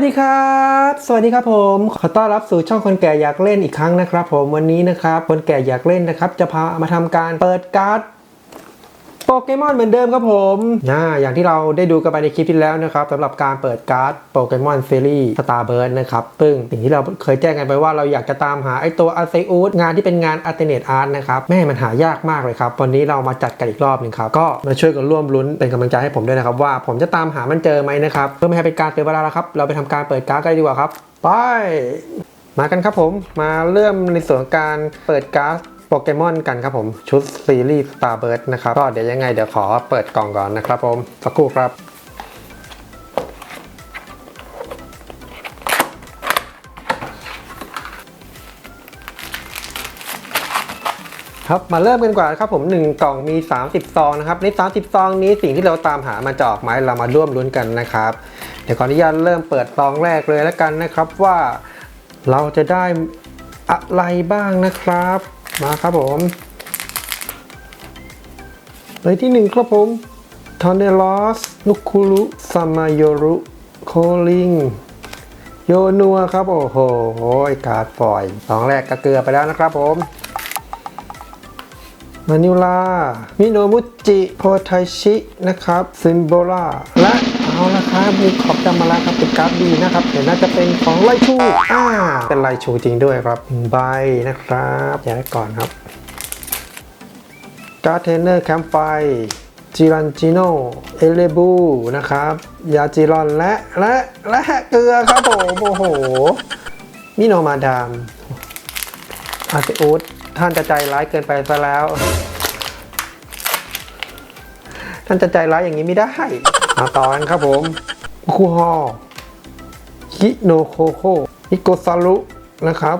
สวัสดีครับ สวัสดีครับผม ขอต้อนรับสู่ช่องคนแก่อยากเล่นอีกครั้งนะครับ ผมวันนี้นะครับ คนแก่อยากเล่นนะครับ จะพามาทำการเปิดการ์ด โปเกมอนเหมือนเดิมครับผมนะอย่างที่เราได้ดูกันไปในคลิปที่แล้วนะครับสำหรับการเปิดการ์ดโปเกมอนซีรีส์สตาร์เบิร์ดนะครับซึ่งสิ่งที่เราเคยแจ้งกันไปว่าเราอยากจะตามหาไอตัวอาเซอูดงานที่เป็นงานอัลเทเนตอาร์ตนะครับแม่มันหายากมากเลยครับ วันนี้เรามาจัดกันอีกรอบหนึ่งครับก็มาช่วยกันร่วมลุ้นเป็นกำลังใจให้ผมด้วยนะครับว่าผมจะตามหามันเจอไหมนะครับเพื่อไม่ให้เป็นการเสียเวลาแล้วครับเราไปทำการเปิดการ์ดกันดีกว่าครับไปมากันครับผมมาเริ่มในส่วนของการเปิดการ์ด โปเกมอนกันครับผม ชุดซีรีส์ Starbird นะครับ ก็เดี๋ยวยังไงเดี๋ยวขอเปิดกล่องก่อนนะครับผม สักครู่ครับครับมาเริ่มกันกว่าครับผม 1 กล่องมี 30 ซองนะครับใน 30 ซองนี้สิ่งที่เราตามหามาจออกไหมเรามาร่วมลุ้นกันนะครับ เดี๋ยวขออนุญาตเริ่มเปิดซองแรกเลยแล้วกันนะครับว่าเราจะได้อะไรบ้างนะครับ มาครับผมเลยที่หนึ่งครับผมทอนเนลอสนุคุรุซามายรุโคลิงโยนัวครับ โอ้โหการ์ดปล่อยสองแรกก็เกลือไปแล้วนะครับผมมานิลา มิโนมุจิ โพไทชิ นะครับ ซิมโบราและ เอาละครับมีขอบจำมาแล้วครับเป็นการ์ดดีนะครับเดี๋ยวน่าจะเป็นของไลชูอ่าเป็นไลชูจริงด้วยครับใบนะครับแยกก่อนครับการ์ดเทรนเนอร์แคมป์ไฟจิรันจิโนเอเลบูนะครับยาจิรอนและและและเกลือครับผมโอ้โหมิโนมาดามอาเซอุสท่านจะใจร้ายเกินไปซะแล้ว ท่านจะใจร้ายอย่างนี้ไม่ได้ มาต่อกันครับผมคูฮอคิโนโคโคฮิโกซารุนะครับ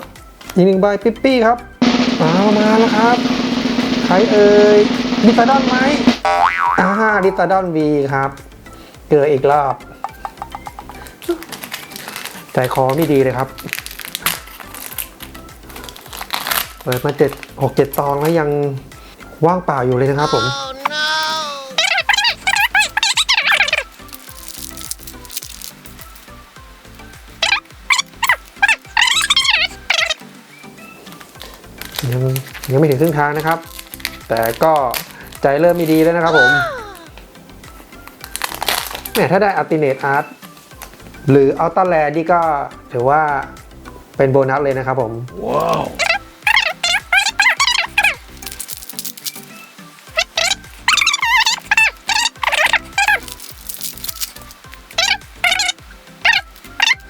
อีกหนึ่งใบปิ๊ปปี้ครับเอามาแล้วครับใครเอ่ยดิตาดอนไหมอ่าดิตาดอนวีครับเกลืออีกรอบใจคอไม่ดีเลยครับเปิดมาเจ็ดหกเจ็ดตองแล้วยังว่างเปล่าอยู่เลยนะครับผม ยังยังไม่ถึงครึ่งทางนะครับ แต่ก็ใจเริ่มไม่ดีแล้วนะครับผมแหมถ้าได้อัลติเนตอาร์ตหรืออัลต a าแลนี่ก็ถือว่าเป็นโบนัสเลยนะครับผม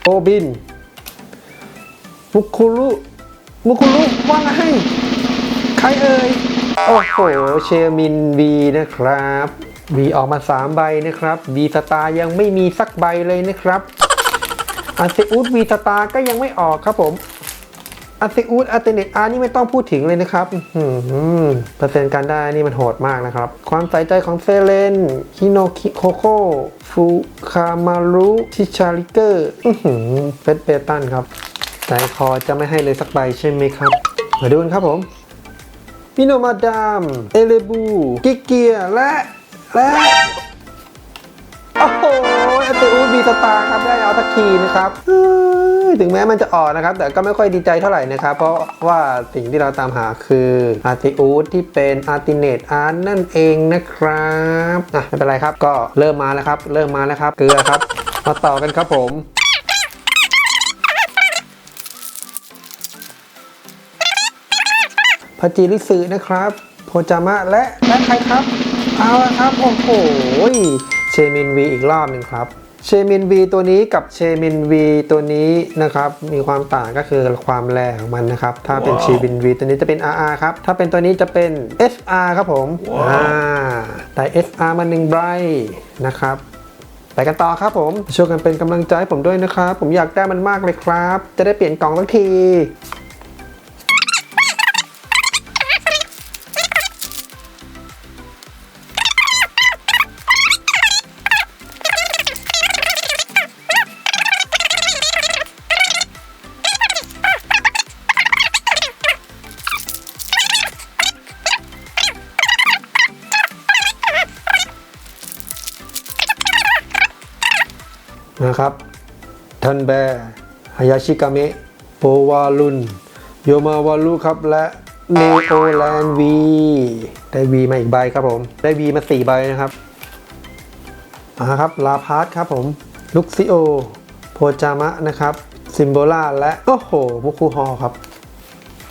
โอบินมุคุรุ มุคุรุว่าไงใครเอ่ย โอ้โห เชมินวีนะครับวีออกมา 3 ใบนะครับวีสตาร์ยังไม่มีสักใบเลยนะครับอาเซอุสวีสตาร์ก็ยังไม่ออกครับผมอาเซอุสอัลเทเนตอาร์นี่ไม่ต้องพูดถึงเลยนะครับอื้อหือเปอร์เซ็นต์การได้นี่มันโหดมากนะครับ ความใส่ใจของเซเลนฮิโนคิโคโคฟูคามารุชิชาริเกอร์อืเป็นเปตันครับ ใจคอจะไม่ให้เลยสักใบใช่ไหมครับ มาดูกันครับผมมิโนมาดาม เอเลบู กิเกีย และ และ โอ้โหอัตอูบีสตาร์ครับ ได้เอาตะคีนะครับเอ้ยถึงแม้มันจะอ่อนนะครับ แต่ก็ไม่ค่อยดีใจเท่าไหร่นะครับ เพราะว่าสิ่งที่เราตามหาคืออาร์ติอูดที่เป็นอาร์ติเนตอาร์นั่นเองนะครับอะไม่เป็นไรครับ ก็เริ่มมาแล้วครับ เริ่มมาแล้วครับ เกลือครับ มาต่อกันครับผม พจิริสึนะครับโพจามะและและใครครับ เอาละครับ โอ้โหเชมินวีอีกรอบหนึ่งครับ เชมินวีตัวนี้กับเชมินวีตัวนี้นะครับ มีความต่างก็คือความแรงของมันนะครับ ถ้าเป็นเชมินวีตัวนี้จะเป็น RR ครับ ถ้าเป็นตัวนี้จะเป็น SR ครับผมอ่าแต่ SR มาหนึ่งไบรท์นะครับไปกันต่อครับผมช่วยกันเป็นกำลังใจให้ผมด้วยนะครับ ผมอยากได้มันมากเลยครับ จะได้เปลี่ยนกล่องทักที นะครับทันแบฮายาชิกาเมะโปวาลุนโยมาวารุครับ และเนโอแลนวีได้วีมาอีกใบครับผม ได้วีมาสี่ใบนะครับมาครับลาพาร์ทครับผมลุกซิโอโพจามะนะครับซิมโบล่าและ โอ้โหมุคุฮอครับ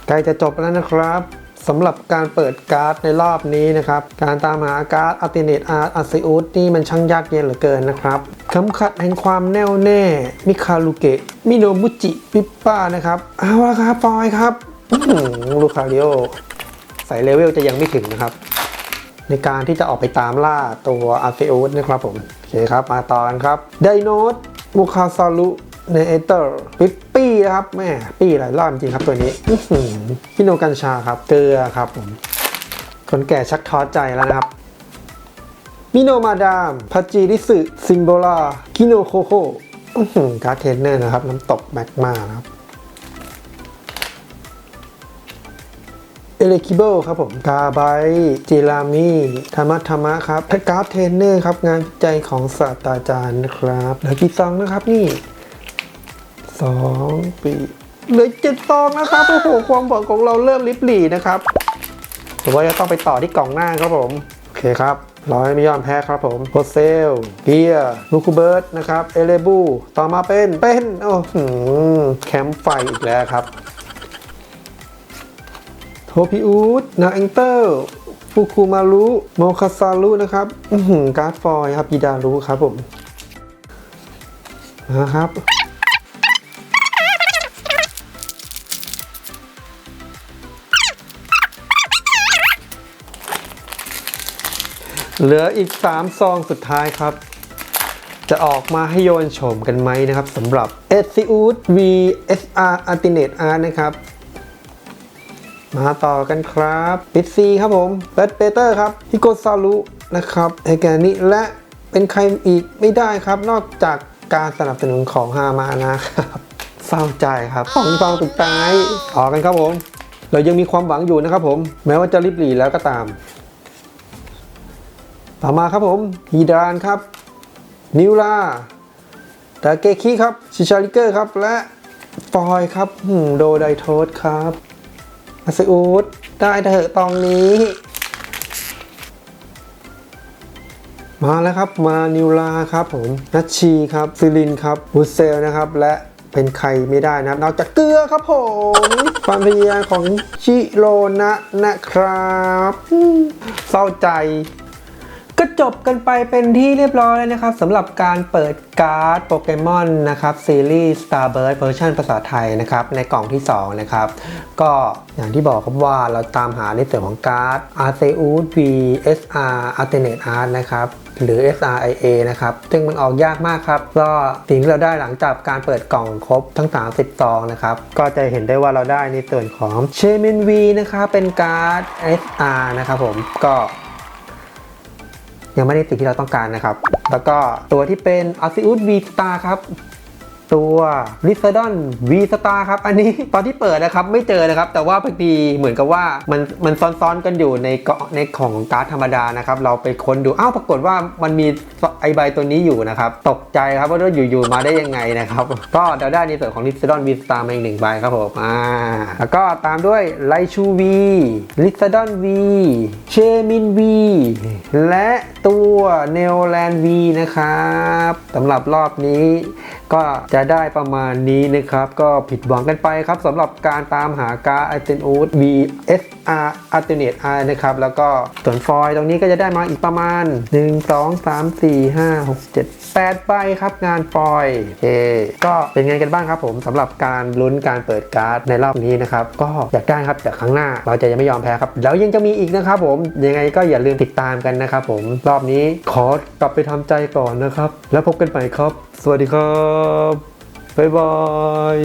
ใกล้จะจบแล้วนะครับ สำหรับการเปิดการ์ดในรอบนี้นะครับ การตามหาการ์ดอัลติเนตอาร์อาซิอุสนี่มันช่างยากเย็นเหลือเกินนะครับคำขัดแห่งความแน่วแน่ มิคารุเกะ มิโนบุจิ ปิปป้านะครับเอาละครับฟอยครับลูคาริโอใส่เลเวลจะยังไม่ถึงนะครับ ในการที่จะออกไปตามล่าตัวอาร์เซอุสนะครับผม โอเคครับ มาต่อกันครับไดโนสมูคาซารุ เนเตอร์ปิปปี้นะครับแม่ปี้หลายรอบจริงครับตัวนี้พี่โนกัญชาครับเกลือครับผมคนแก่ชักท้อใจแล้วนะครับมิโนมาดามพัจิริสึซิมโบลาคิโนโคโคการ์ดเทนเนอร์นะครับ น้ำตกแมกมานะครับเอเลคิเบิลครับผมกาไบจิรามีธรรมะธรรมะครับการเทนเนอร์ครับ งานวิจัยของศาสตราจารย์นะครับเหลือกี่ซองนะครับนี่ สองปีเหลือเจ็ดซองนะครับโอ้โหความบอกของเราเริ่มลิบหลีนะครับแต่ว่าจะต้องไปต่อที่กล่องหน้าครับผม โอเคครับร้อยไม่ยอมแพ้ครับผมโฮเซลเกียร์ลูคูเบิร์ตนะครับ เอเลบู ต่อมาเป็นเป็นโอ้โหแคมป์ไฟอีกแล้วครับ โทพิอูดนาแองเตอร์ฟูคุมารุโมคาซารุนะครับหือการ์ดฟอยครับยิดารุครับผมนะครับ เหลืออีก 3 ซองสุดท้ายครับ จะออกมาให้โยนโฉมกันไหมนะครับสำหรับ e s i u d VSR Ultimate Art นะครับ มาต่อกันครับปิดซีครับผมเ e ดเปเตอร์ครับฮิโกซารุนะครับเอแกนิและเป็นใครอีกไม่ได้ครับ นอกจากการสนับสนุนของฮามานะครับเศร้าใจครับสองฟองสุดท้ายออกกันครับผม เรายังมีความหวังอยู่นะครับผม แม้ว่าจะริบหรี่แล้วก็ตาม ต่อมาครับผมฮีดรานครับ นิวลาตาเกคิครับ ชิชาริเกอร์ครับ และฟอยครับโดไดโทสครับอาซิอูดได้เถอะตองนี้ มาแล้วครับมานิวลาครับผมนัชชีครับซิลินครับบูเซลนะครับและเป็นใครไม่ได้นะครับนอกจากเกลือครับผมความพยายามของชิโรนะนะครับ เศร้าใจ ก็จบกันไปเป็นที่เรียบร้อยแล้วนะครับสำหรับการเปิดการ์ดโปเกมอนนะครับซีรีส์ Starbird เวอร์ชันภาษาไทยนะครับในกล่องที่ 2 นะครับ ก็อย่างที่บอกครับว่าเราตามหาในส่วนของการ์ด Arceus VSR Alternate Art นะครับหรือ SRIA นะครับ ซึ่งมันออกยากมากครับ ก็สิ่งที่เราได้หลังจากการเปิดกล่องครบทั้ง 30 ซองนะครับ ก็จะเห็นได้ว่าเราได้ในส่วนของเชมิน V นะครับ เป็นการ์ด SR นะครับผม ก็ ยังไม่ได้สิ่งที่เราต้องการนะครับ แล้วก็ตัวที่เป็น a s i u s V Star ครับ ตัว l i s a d o n V Star ครับ อันนี้ตอนที่เปิดนะครับไม่เจอนะครับ แต่ว่าพอดีเหมือนกับว่ามันมันซ้อนๆกันอยู่ในเกาะในของการ์ดธรรมดานะครับ เราไปค้นดูอ้าวปรากฏว่ามันมีไอใบตัวนี้อยู่นะครับ ตกใจครับว่าอยู่ๆมาได้ยังไงนะครับ ก็เราได้ในส่วนของ l i s a d o n V Star มาอีกหนึ่งใบครับผมอ่าแล้วก็ตามด้วยไลชู V l i s a d o n V เชมิน V และตัวเนลแลน V นะครับสำหรับรอบนี้ก็จะได้ประมาณนี้นะครับ ก็ผิดหวังกันไปครับสำหรับการตามหาการ์ด a t e n u s VSR Alternate R นะครับ แล้วก็ส่วนฟอยล์ตรงนี้ก็จะได้มาอีกประมาณ 1 2 3 4 5 6 7 8ใบครับงานฟอยล์โอก็เป็นไงกันบ้างครับผมสำหรับการลุ้นการเปิดการ์ดในรอบนี้นะครับ ก็อยากได้ครับแต่ครั้งหน้าเราจะยังไม่ยอมแพ้ครับ แล้วยังจะมีอีกนะครับผมยังไงก็อย่าลืมติดตามกันนะครับผมรอบนี้ขอกลับไปทำใจก่อนนะครับ แล้วพบกันใหม่ครับ สวัสดีครับ บ๊ายบาย